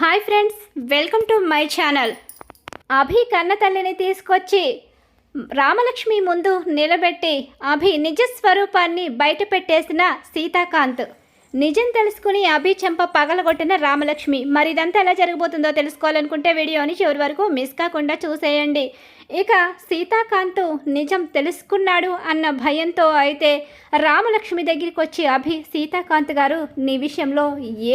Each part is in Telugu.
Hi friends welcome to my channel. Abhi కన్న తల్లిని తీసుకొచ్చి రామలక్ష్మి ముందు నిలబెట్టి అభి నిజ స్వరూపాన్ని బయట పెట్టేసిన సీతాకాంత్. నిజం తెలుసుకుని అభి చెంప పగలగొట్టిన రామలక్ష్మి. మరి ఇదంతా ఎలా జరగబోతుందో తెలుసుకోవాలనుకుంటే వీడియోని చివరి వరకు మిస్ కాకుండా చూసేయండి. ఇక సీతాకాంత్ నిజం తెలుసుకున్నాడు అన్న భయంతో అయితే రామలక్ష్మి దగ్గరికి వచ్చి అభి సీతాకాంత్ గారు నీ విషయంలో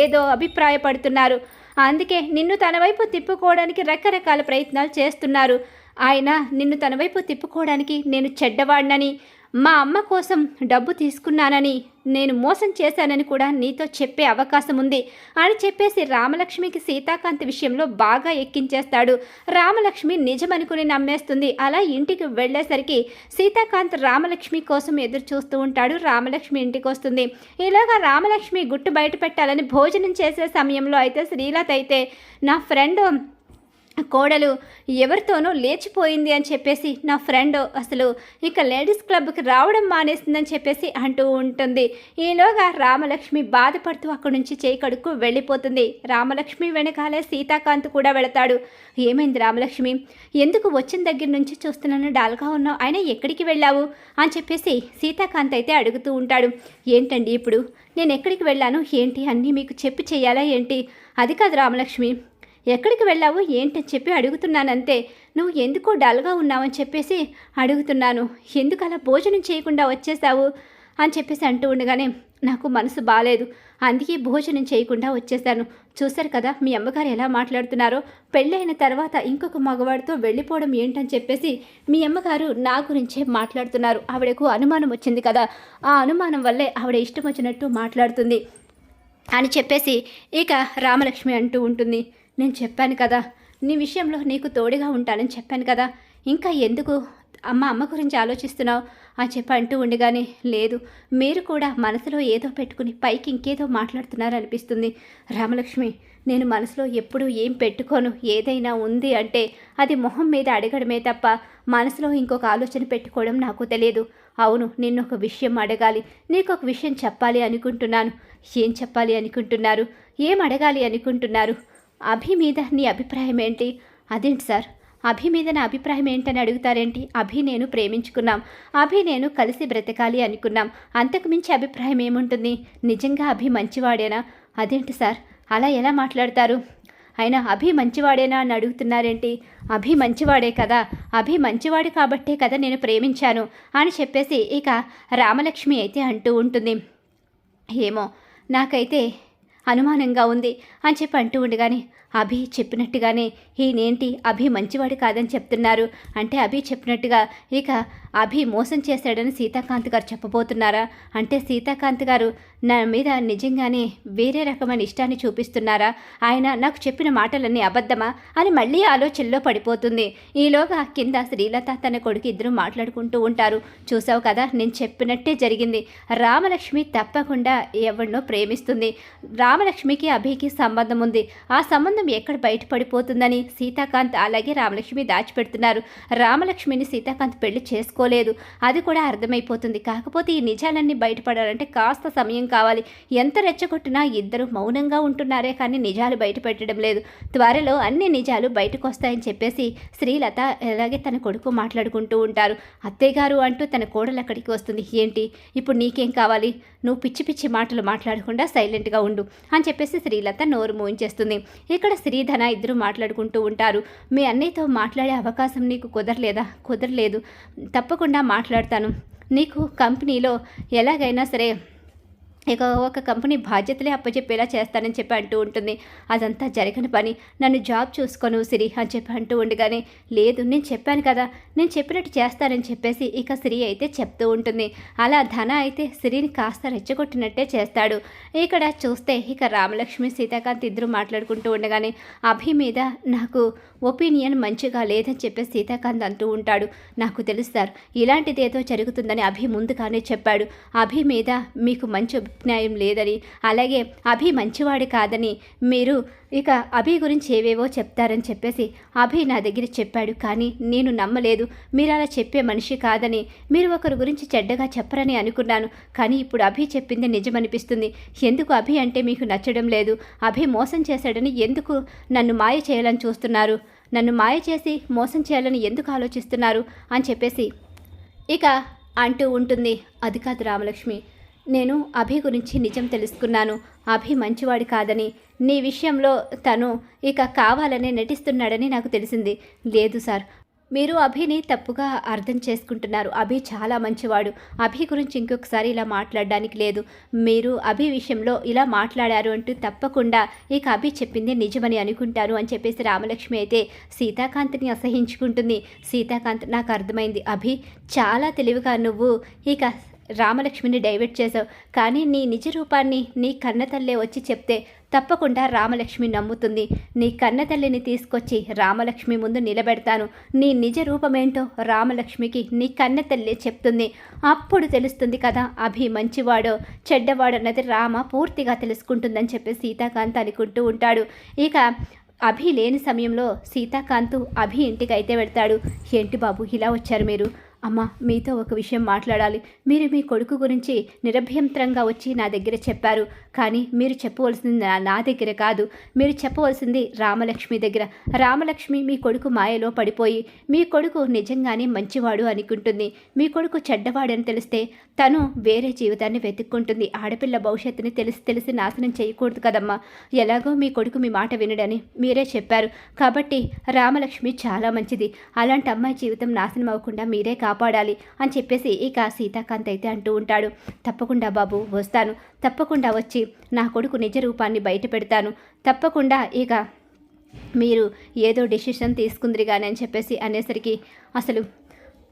ఏదో అభిప్రాయపడుతున్నారు. అందుకే నిన్ను తన వైపు తిప్పుకోవడానికి రకరకాల ప్రయత్నాలు చేస్తున్నారు. ఆయన నిన్ను తన వైపు తిప్పుకోవడానికి నేను చెడ్డవాడినని మా అమ్మ కోసం డబ్బు తీసుకున్నానని నేను మోసం చేశానని కూడా నీతో చెప్పే అవకాశం ఉంది అని చెప్పేసి రామలక్ష్మికి సీతాకాంత్ విషయంలో బాగా ఎక్కించేస్తాడు. రామలక్ష్మి నిజమనుకుని నమ్మేస్తుంది. అలా ఇంటికి వెళ్ళేసరికి సీతాకాంత్ రామలక్ష్మి కోసం ఎదురు చూస్తూ ఉంటాడు. రామలక్ష్మి ఇంటికి వస్తుంది. ఇలాగా రామలక్ష్మి గుట్టు బయట పెట్టాలని భోజనం చేసే సమయంలో అయితే శ్రీలత అయితే నా ఫ్రెండ్ కోడలు ఎవరితోనూ లేచిపోయింది అని చెప్పేసి నా ఫ్రెండ్ అసలు ఇక లేడీస్ క్లబ్కి రావడం మానేసిందని చెప్పేసి అంటూ ఉంటుంది. ఈలోగా రామలక్ష్మి బాధపడుతూ అక్కడి నుంచి చేయికడుక్కు వెళ్ళిపోతుంది. రామలక్ష్మి వెనకాలే సీతాకాంత్ కూడా వెళతాడు. ఏమైంది రామలక్ష్మి? ఎందుకు వచ్చిన దగ్గర నుంచి చూస్తున్నాను డాల్గా ఉన్నావు? అయినా ఎక్కడికి వెళ్ళావు? అని చెప్పేసి సీతాకాంత్ అయితే అడుగుతూ ఉంటాడు. ఏంటండి ఇప్పుడు? నేను ఎక్కడికి వెళ్ళాను? ఏంటి? అన్నీ మీకు చెప్పి చేయాలా ఏంటి? అది కాదు రామలక్ష్మి. ఎక్కడికి వెళ్ళావు? ఏంటని చెప్పి అడుగుతున్నానంతే. నువ్వు ఎందుకో డల్గా ఉన్నావని చెప్పేసి అడుగుతున్నాను. ఎందుకు అలా భోజనం చేయకుండా వచ్చేసావు అని చెప్పేసి అంటూ ఉండగానే నాకు మనసు బాగాలేదు అందుకే భోజనం చేయకుండా వచ్చేసాను చూశారు కదా మీ అమ్మగారు ఎలా మాట్లాడుతున్నారో. పెళ్ళైన తర్వాత ఇంకొక మగవాడితో వెళ్ళిపోవడం ఏంటని చెప్పేసి మీ అమ్మగారు నా గురించే మాట్లాడుతున్నారు. ఆవిడకు అనుమానం వచ్చింది కదా ఆ అనుమానం వల్లే ఆవిడ ఇష్టం వచ్చినట్టు మాట్లాడుతుంది అని చెప్పేసి ఇక రామలక్ష్మి అంటూ ఉంటుంది. నేను చెప్పాను కదా నీ విషయంలో నీకు తోడుగా ఉంటానని చెప్పాను కదా ఇంకా ఎందుకు అమ్మ అమ్మ గురించి ఆలోచిస్తున్నావు? అని చెప్పి అంటూ ఉండగానే లేదు మీరు కూడా మనసులో ఏదో పెట్టుకుని పైకి ఇంకేదో మాట్లాడుతున్నారనిపిస్తుంది. రామలక్ష్మి నేను మనసులో ఎప్పుడూ ఏం పెట్టుకోను ఏదైనా ఉంది అంటే అది మొహం మీద అడగడమే తప్ప మనసులో ఇంకొక ఆలోచన పెట్టుకోవడం నాకు తెలియదు. అవును నిన్ను ఒక విషయం అడగాలి నీకు ఒక విషయం చెప్పాలి అనుకుంటున్నాను. ఏం చెప్పాలి అనుకుంటున్నారు? ఏం అడగాలి అనుకుంటున్నారు? అభి మీద నీ అభిప్రాయం ఏంటి? అదేంటి సార్? అభి మీద నా అభిప్రాయం ఏంటని అడుగుతారేంటి? అభి నేను ప్రేమించుకున్నాం. అభి నేను కలిసి బ్రతకాలి అనుకున్నాం. అంతకు మించి అభిప్రాయం ఏముంటుంది? నిజంగా అభి మంచివాడేనా? అదేంటి సార్? అలా ఎలా మాట్లాడతారు? అయినా అభి మంచివాడేనా అని అడుగుతున్నారేంటి? అభి మంచివాడే కదా. అభి మంచివాడు కాబట్టే కదా నేను ప్రేమించాను అని చెప్పేసి ఇక రామలక్ష్మి అయితే అంటూ ఉంటుంది. ఏమో నాకైతే అనుమానంగా ఉంది అని చెప్పి అంటూ ఉండగానే అభి చెప్పినట్టుగానే ఈయనేంటి? అభి మంచివాడు కాదని చెప్తున్నారు. అంటే అభి చెప్పినట్టుగా ఇక అభి మోసం చేశాడని సీతాకాంత్ గారు చెప్పబోతున్నారా? అంటే సీతాకాంత్ గారు నా మీద నిజంగానే వేరే రకమైన ఇష్టాన్ని చూపిస్తున్నారా? ఆయన నాకు చెప్పిన మాటలన్నీ అబద్ధమా? అని మళ్ళీ ఆలోచనలో పడిపోతుంది. ఈలోగా కింద శ్రీలత తన కొడుకు ఇద్దరు మాట్లాడుకుంటూ ఉంటారు. చూసావు కదా నేను చెప్పినట్టే జరిగింది. రామలక్ష్మి తప్పకుండా ఎవరినో ప్రేమిస్తుంది. రామలక్ష్మికి అభికి సంబంధం ఉంది ఆ సంబంధం ఎక్కడ బయటపడిపోతుందని సీతాకాంత్ అలాగే రామలక్ష్మి దాచిపెడుతున్నారు. రామలక్ష్మిని సీతాకాంత్ పెళ్ళి చేసుకోలేదు. అది కూడా అర్థమైపోతుంది. కాకపోతే ఈ నిజాలన్నీ బయటపడాలంటే కాస్త సమయం కావాలి. ఎంత రెచ్చగొట్టినా ఇద్దరు మౌనంగా ఉంటున్నారే కానీ నిజాలు బయటపెట్టడం లేదు. త్వరలో అన్ని నిజాలు బయటకు వస్తాయని చెప్పేసి శ్రీలత అలాగే తన కొడుకు మాట్లాడుకుంటూ ఉంటారు. అత్తయ్యగారు అంటూ తన కోడలు అక్కడికి వస్తుంది. ఏంటి? ఇప్పుడు నీకేం కావాలి? నువ్వు పిచ్చి పిచ్చి మాటలు మాట్లాడకుండా సైలెంట్గా ఉండు అని చెప్పేసి శ్రీలత నోరు మోయించేస్తుంది. ఇక్కడ ఇక్కడ శ్రీధన ఇద్దరు మాట్లాడుకుంటూ ఉంటారు. మీ అన్నయ్యతో మాట్లాడే అవకాశం నీకు కుదరలేదా? కుదరలేదు. తప్పకుండా మాట్లాడతాను. నీకు కంపెనీలో ఎలాగైనా సరే ఇక ఒక కంపెనీ బాధ్యతలే అప్పచెప్పేలా చేస్తానని చెప్పి అంటూ ఉంటుంది. అదంతా జరగని పని. నన్ను జాబ్ చూసుకోను సిరి అని చెప్పి అంటూ ఉండగానే లేదు నేను చెప్పాను కదా నేను చెప్పినట్టు చేస్తానని చెప్పేసి ఇక సిరి అయితే చెప్తూ ఉంటుంది. అలా ధన అయితే సిరిని కాస్త రెచ్చగొట్టినట్టే చేస్తాడు. ఇక్కడ చూస్తే ఇక రామలక్ష్మి సీతాకాంత్ ఇద్దరు మాట్లాడుకుంటూ ఉండగానే అభి మీద నాకు ఒపీనియన్ మంచిగా లేదని చెప్పేసి సీతాకాంత్ అంటూ ఉంటాడు. నాకు తెలుసు సార్ ఇలాంటిది ఏదో జరుగుతుందని అభి ముందుగానే చెప్పాడు. అభి మీద మీకు మంచి న్యాయం లేదని అలాగే అభి మంచివాడు కాదని మీరు ఇక అభి గురించి ఏవేవో చెప్తారని చెప్పేసి అభి నా దగ్గర చెప్పాడు. కానీ నేను నమ్మలేదు. మీరు అలా చెప్పే మనిషి కాదని మీరు ఒకరి గురించి చెడ్డగా చెప్పరని అనుకున్నాను. కానీ ఇప్పుడు అభి చెప్పింది నిజమనిపిస్తుంది. ఎందుకు అభి అంటే మీకు నచ్చడం లేదు? అభి మోసం చేశాడని ఎందుకు నన్ను మాయ చేయాలని చూస్తున్నారు? నన్ను మాయ చేసి మోసం చేయాలని ఎందుకు ఆలోచిస్తున్నారు? అని చెప్పేసి ఇక అంటూ ఉంటుంది. అది కాదు రామలక్ష్మి. నేను అభి గురించి నిజం తెలుసుకున్నాను. అభి మంచివాడు కాదని. నీ విషయంలో తను ఇక కావాలనే నటిస్తున్నాడని నాకు తెలిసింది. లేదు సార్. మీరు అభిని తప్పుగా అర్థం చేసుకుంటున్నారు. అభి చాలా మంచివాడు. అభి గురించి ఇంకొకసారి ఇలా మాట్లాడడానికి లేదు. మీరు అభి విషయంలో ఇలా మాట్లాడారు అంటూ తప్పకుండా ఇక అభి చెప్పింది నిజమని అనుకుంటారు అని చెప్పేసి రామలక్ష్మి అయితే సీతాకాంత్ని అసహించుకుంటుంది. సీతాకాంత్ నాకు అర్థమైంది. అభి చాలా తెలివిగా నువ్వు ఇక రామలక్ష్మిని డైవర్ట్ చేశావు. కానీ నీ నిజ రూపాన్ని నీ కన్నతల్లే వచ్చి చెప్తే తప్పకుండా రామలక్ష్మి నమ్ముతుంది. నీ కన్నతల్లిని తీసుకొచ్చి రామలక్ష్మి ముందు నిలబెడతాను. నీ నిజ రూపమేంటో రామలక్ష్మికి నీ కన్నతల్లి చెప్తుంది. అప్పుడు తెలుస్తుంది కదా అభి మంచివాడో చెడ్డవాడన్నది రామ పూర్తిగా తెలుసుకుంటుందని చెప్పి సీతాకాంత్ అనుకుంటూ ఉంటాడు. ఇక అభి లేని సమయంలో సీతాకాంత్ అభి ఇంటికి అయితే వెళ్తాడు. ఏంటి బాబు ఇలా వచ్చారు మీరు? అమ్మ మీతో ఒక విషయం మాట్లాడాలి. మీరు మీ కొడుకు గురించి నిరభ్యంతరంగా వచ్చి నా దగ్గర చెప్పారు. కానీ మీరు చెప్పవలసింది నా- నా దగ్గర కాదు. మీరు చెప్పవలసింది రామలక్ష్మి దగ్గర. రామలక్ష్మి మీ కొడుకు మాయలో పడిపోయి మీ కొడుకు నిజంగానే మంచివాడు అనుకుంటుంది. మీ కొడుకు చెడ్డవాడని తెలిస్తే తను వేరే జీవితాన్ని వెతుక్కుంటుంది. ఆడపిల్ల భవిష్యత్తుని తెలిసి తెలిసి నాశనం చేయకూడదు కదమ్మా. ఎలాగో మీ కొడుకు మీ మాట వినడని మీరే చెప్పారు. కాబట్టి రామలక్ష్మి చాలా మంచిది. అలాంటి అమ్మాయి జీవితం నాశనం అవ్వకుండా మీరే కాపాడాలి అని చెప్పేసి ఇక సీతాకాంత్ అయితే అంటూ ఉంటాడు. తప్పకుండా బాబు వస్తాను. తప్పకుండా వచ్చి నా కొడుకు నిజ రూపాన్ని బయట పెడతాను. తప్పకుండా ఇక మీరు ఏదో డెసిషన్ తీసుకుందిరి కానీ అని చెప్పేసి అనేసరికి అసలు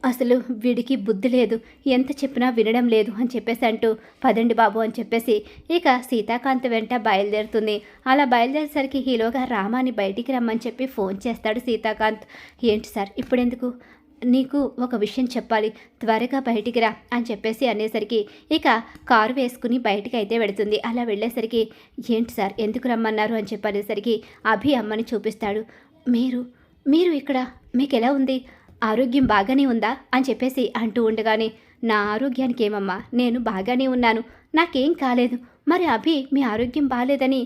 అసలు వీడికి బుద్ధి లేదు. ఎంత చెప్పినా వినడం లేదు అని చెప్పేసి అంటూ పదండి బాబు అని చెప్పేసి ఇక సీతాకాంత్ వెంట బయలుదేరుతుంది. అలా బయలుదేరేసరికి హీలోగా రామాని బయటికి రమ్మని చెప్పి ఫోన్ చేస్తాడు సీతాకాంత్. ఏంటి సార్ ఇప్పుడెందుకు? నీకు ఒక విషయం చెప్పాలి. త్వరగా బయటికి రా అని చెప్పేసి అనేసరికి ఇక కారు వేసుకుని బయటికి అయితే వెళుతుంది అలా వెళ్ళేసరికి ఏంటి సార్ ఎందుకు రమ్మన్నారు అని చెప్పనేసరికి అభి అమ్మని చూపిస్తాడు. మీరు మీరు ఇక్కడ మీకు ఎలా ఉంది? ఆరోగ్యం బాగానే ఉందా? అని చెప్పేసి అంటూ ఉండగానే నా ఆరోగ్యానికి ఏమమ్మా? నేను బాగానే ఉన్నాను. నాకేం కాలేదు. మరి అభి మీ ఆరోగ్యం బాగాలేదని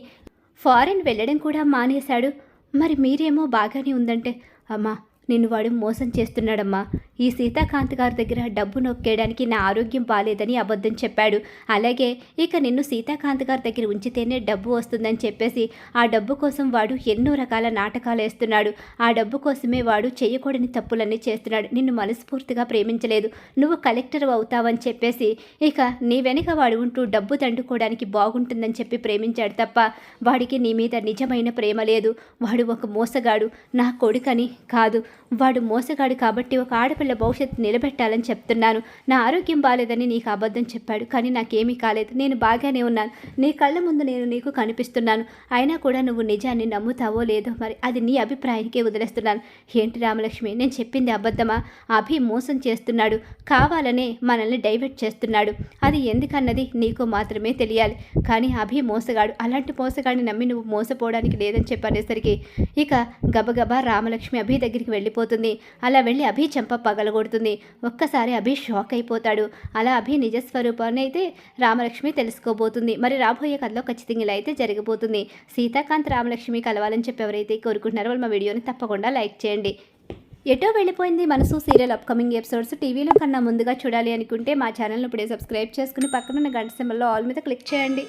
ఫారెన్ వెళ్ళడం కూడా మానేశాడు. మరి మీరేమో బాగానే ఉందంటే అమ్మా నిన్ను వాడు మోసం చేస్తున్నాడమ్మా. ఈ సీతాకాంత్ గారి దగ్గర డబ్బు నొక్కేయడానికి నా ఆరోగ్యం బాలేదని అబద్ధం చెప్పాడు. అలాగే ఇక నిన్ను సీతాకాంత్ గారి దగ్గర ఉంచితేనే డబ్బు వస్తుందని చెప్పేసి ఆ డబ్బు కోసం వాడు ఎన్నో రకాల నాటకాలు వేస్తున్నాడు. ఆ డబ్బు కోసమే వాడు చేయకూడని తప్పులన్నీ చేస్తున్నాడు. నిన్ను మనస్ఫూర్తిగా ప్రేమించలేదు. నువ్వు కలెక్టర్ అవుతావని చెప్పేసి ఇక నీ వెనుక వాడు ఉంటూ డబ్బు దండుకోవడానికి బాగుంటుందని చెప్పి ప్రేమించాడు తప్ప వాడికి నీ మీద నిజమైన ప్రేమ లేదు. వాడు ఒక మోసగాడు. నా కొడుకని కాదు. వాడు మోసగాడు కాబట్టి ఒక ఆడపిల్ల భవిష్యత్తు నిలబెట్టాలని చెప్తున్నాను. నా ఆరోగ్యం బాగాలేదని నీకు అబద్ధం చెప్పాడు. కానీ నాకేమీ కాలేదు. నేను బాగానే ఉన్నాను. నీ కళ్ళ ముందు నేను నీకు కనిపిస్తున్నాను. అయినా కూడా నువ్వు నిజాన్ని నమ్ముతావో లేదో మరి అది నీ అభిప్రాయానికే వదిలేస్తున్నాను. ఏంటి రామలక్ష్మి? నేను చెప్పింది అబద్ధమా? అభి మోసం చేస్తున్నాడు. కావాలనే మనల్ని డైవర్ట్ చేస్తున్నాడు. అది ఎందుకన్నది నీకు మాత్రమే తెలియాలి. కానీ అభి మోసగాడు. అలాంటి మోసగాడిని నమ్మి నువ్వు మోసపోవడానికి లేదని చెప్పనేసరికి ఇక గబగబా రామలక్ష్మి అభి దగ్గరికి వెళ్ళి వెళ్ళిపోతుంది. అలా వెళ్ళి అభి చెంప పగలగొడుతుంది. ఒక్కసారి అభి షాక్ అయిపోతాడు. అలా అభి నిజస్వరూపాన్ని అయితే రామలక్ష్మి తెలుసుకోబోతుంది. మరి రాబోయే కథలో ఖచ్చితంగా ఇలా అయితే జరగబోతుంది సీతాకాంత్ రామలక్ష్మి కలవాలని చెప్పి ఎవరైతే కోరుకుంటున్నారో వాళ్ళు మా వీడియోని తప్పకుండా లైక్ చేయండి. ఎటో వెళ్ళిపోయింది మనసు సీరియల్ అప్కమింగ్ ఎపిసోడ్స్ టీవీలో కన్నా ముందుగా చూడాలి అనుకుంటే మా ఛానల్ని ఇప్పుడే సబ్స్క్రైబ్ చేసుకుని పక్కనున్న గంట సింబల్లో ఆల్ మీద క్లిక్ చేయండి.